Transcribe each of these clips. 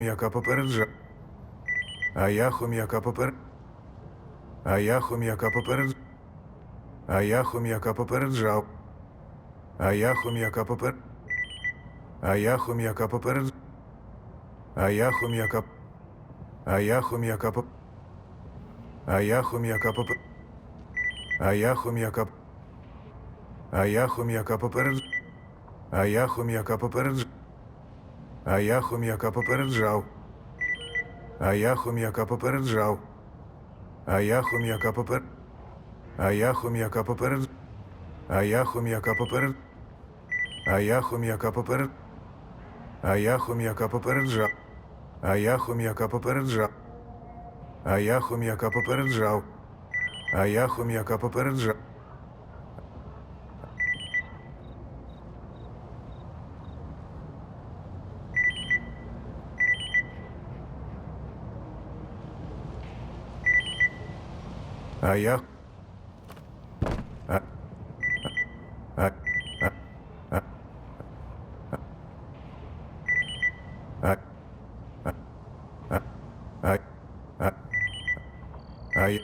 яка попереджав. А я хом'яка попер. А я хом'яка попередж. А я хом'яка попереджав. А я хом'яка попер. А я хом'яка попередж. А я хом'яка. А я хом'яка поп. А я хом'яка попер. А я хом'яка. А я хом'яка попередж. А я хом'яка попередж. А я хом'яка попереджав. А я хом'яка попереджав. А я хом'яка попер. А я хом'яка поперед. А я хом'яка поперед. А я хом'яка поперед. А я хом'яка попереджав. А я хом'яка попереджав. А я хом'яка попереджав. А я хом'яка попереджав. А я. А. А. А. А. А. А. А. А. А. А я.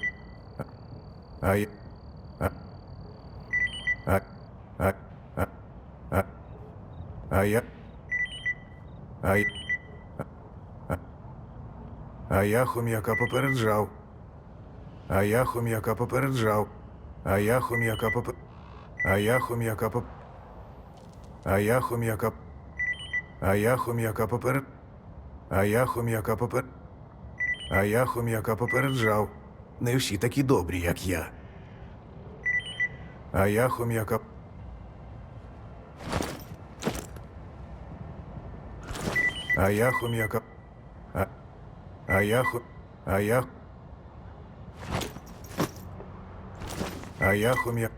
А я. А. А. А. А. А. А я. А я. А. А я хом'яка попереджав. А я хом'яка попереджав. А я хом'яка попер... А я хом'яка поп... А я хом'яка... А я хом'яка попер... А я хом'яка попер... А я хом'яка попереджав. Не всі такі добрі, як я. А я хом'яка... А я хом'яка... А... Я хо... А я... А я хом'я...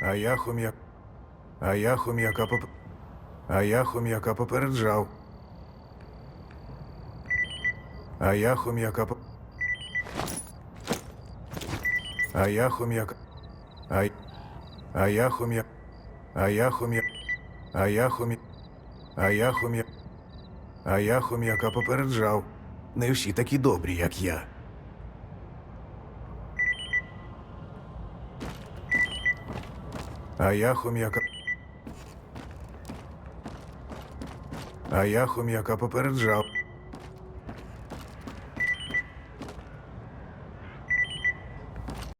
А я хом'я... А я хом'яка поп... А я хом'яка попереджав. А я хом'яка поп... А я хом'яка... А... А я хом'я... А я хом'я... А я хом'я... А я хом'я... А я хом'яка попереджав. Не всі такі добрі, як я. А я хом'яка. А я хом'яка попереджав.